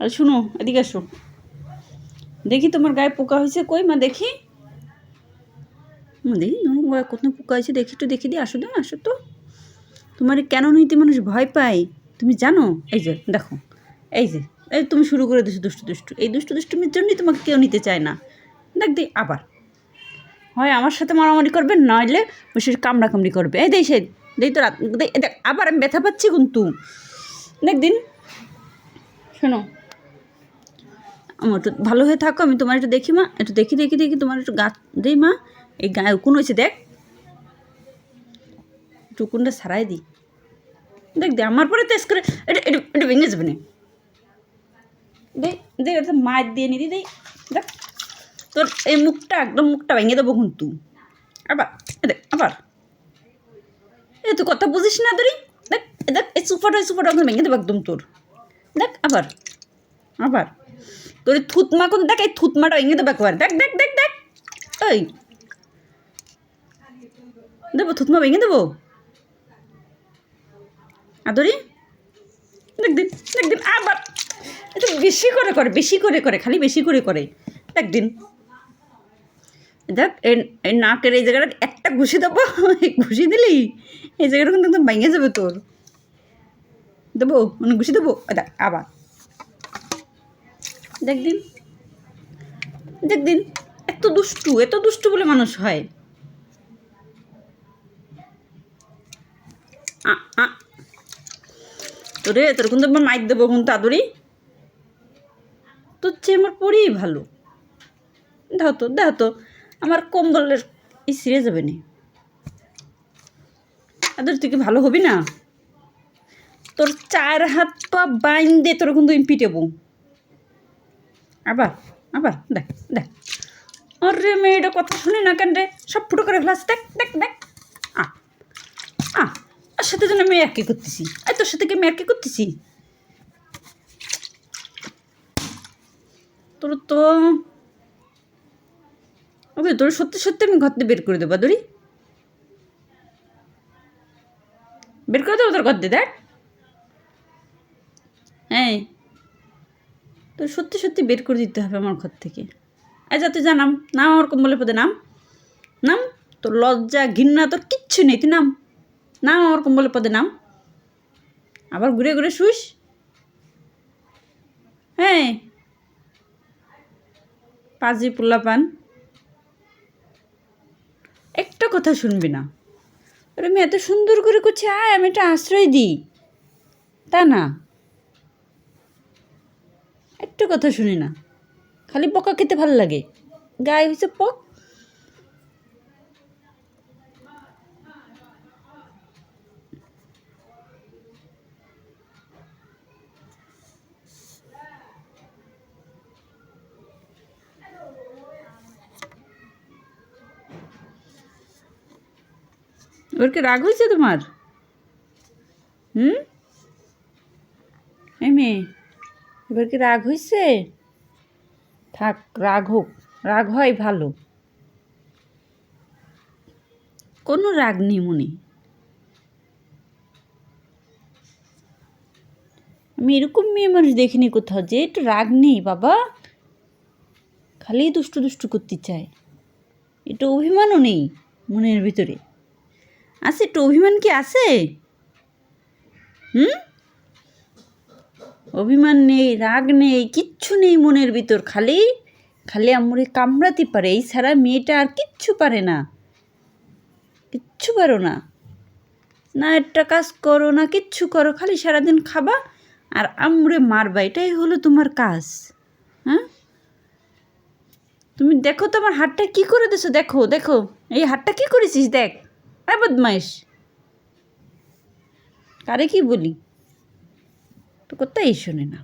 আর শুনো, এদিকে আসো। দেখি তোমার গায়ে পোকা হয়েছে কই, মা দেখি। দেখি গায়ে কত পোকা হয়েছে দেখি, একটু দেখি দি, আসো না, আসো তো। তোমার কেন নিতে মানুষ ভয় পায়? তুমি জানো? এই যে, দেখো, এই যে, এই তুমি শুরু করে দিছো দুষ্টু দুষ্টু। এই দুষ্টু দুষ্টুমির জন্যই তোমাকে কেউ নিতে চায় না। দেখ দি, আবার। হয় আমার সাথে মারামারি করবে, নইলে বসে কামড়া কামড়ি করবে। এই দেই সে দেই তো রাত দেখ, আবার আমি ব্যথা পাচ্ছি কিন্তু। দেখ দিন। শোনো আমার একটু ভালো হয়ে থাকো, আমি তোমার একটু দেখি মা, একটু দেখি দেখি দেখি, তোমার একটু গাছ দেই মা, এই গায়ে উকুন হয়েছে দেখ। একটু উকুনটা সারাই দিই দেখ, দে, আমার পরে তেজ করে, এটা এটা এটা ভেঙে যাবে না। দে দে, এটা মাছ দিয়ে নি দি। দেই দেখ, তোর এই মুখটা, একদম মুখটা ভেঙে দেবো কিন্তু। আবার দেখ, আবার। এ, তুই কথা বুঝিস না তোরই দেখ দেখ, এই সুপারটা একদম ভেঙে দেবো একদম তোর। দেখ, আবার। আবার। তোর থুতমা কোন দেখ, এই থুতমাটা ভেঙে দেবো একবার। দেখ দেখ দেখ দেখ। ওই দেবো, থুতমা ভেঙে দেবো। আদরি। দেখ দিন দেখ দিন আবার। একটু বেশি করে করে, বেশি করে করে, খালি বেশি করে করে। দেখ, দিন। দেখ এই নাকের এই জায়গাটা একটা ঘুষি দেবো। ঘুষি দিলি এই জায়গাটা কিন্তু একদম ভেঙে যাবে তোর। দেবো মানে ঘুষি দেবো। দেখ, আবার। দেখ দিন। দেখ দিন, এত দুষ্টু এত দুষ্টু বলে মানুষ হয়। তোরে, তোর কিন্তু আমার মাইক দেবো কিন্তু আদরি। তোর চেয়ে আমার পরেই ভালো। দাও তো দাও তো। আমার কম্বলের এই সিরে যাবে না। আদর, তুই কি ভালো হবি না? তোর চার হাত পা বাইন দে তোর কিন্তু পিটেবো আবার আবার, দেখ দেখ। আরে মেয়েটা কথা শুনি না কেন রে? সব ফুটো করে ফেলাস, দেখ দেখ দেখ। আ আ, আর সাথে যেন মেয়ে আর কি করতেছি। এই তোর সাথে কি মেয়ে আর কি করতেছি? তোর তো ওকে, তোর সত্যি সত্যি আমি ঘর থেকে বের করে দেবো দড়ি বের করে দেবো তোর ঘর দিয়ে, দেখ হ্যাঁ তোর সত্যি সত্যি বের করে দিতে হবে আমার ঘর থেকে। আর যাতে জানাম নাম আমার কম্বলের পদে, নাম। নাম? তোর লজ্জা, ঘৃণা, তোর কিচ্ছু নেই, তুই নাম। নাম আমার কম্বলের পদে, নাম। আবার ঘুরে ঘুরে শুস। হ্যাঁ পাজি পোল্লা পান। একটা কথা শুনবি না। আরে আমি এত সুন্দর করে করছি আয়, আমি একটা আশ্রয় দিই। তা না। একটা কথা শুনি না। খালি পকা খেতে ভালো লাগে। গায়ে হয়েছে পক। ওর কি রাগ হয়েছে তোমার? হুম? মেয়ে। এবার কি রাগ হয়েছে থাক, রাগ হোক, রাগ হয় ভালো। কোনো রাগ নেই মনে। আমি এরকম মেয়ে মানুষ দেখিনি কোথাও যে একটু রাগ নেই, বাবা। খালি দুষ্টু দুষ্টু করতে চায়। একটু অভিমানও নেই মনের ভিতরে। আছে একটু অভিমান কি আছে? হুম? অভিমান নেই, রাগ নেই, কিচ্ছু নেই মনের ভিতর, খালি খালি আমরে কামড়াতে পারে। এই ছাড়া মেয়েটা আর কিচ্ছু পারে না। কিচ্ছু পারো না। না একটা কাজ করো, না কিচ্ছু করো, খালি সারাদিন খাবা আর আমরে মারবা। এটাই হলো তোমার কাজ হ্যাঁ? তুমি দেখো তোমার হাতটা কি করে দিছো, দেখো দেখো। এই হাতটা কি করেছিস, দেখ। আরে বদমাইশ। কারে কি বলি? তো কোথায় শোনে না।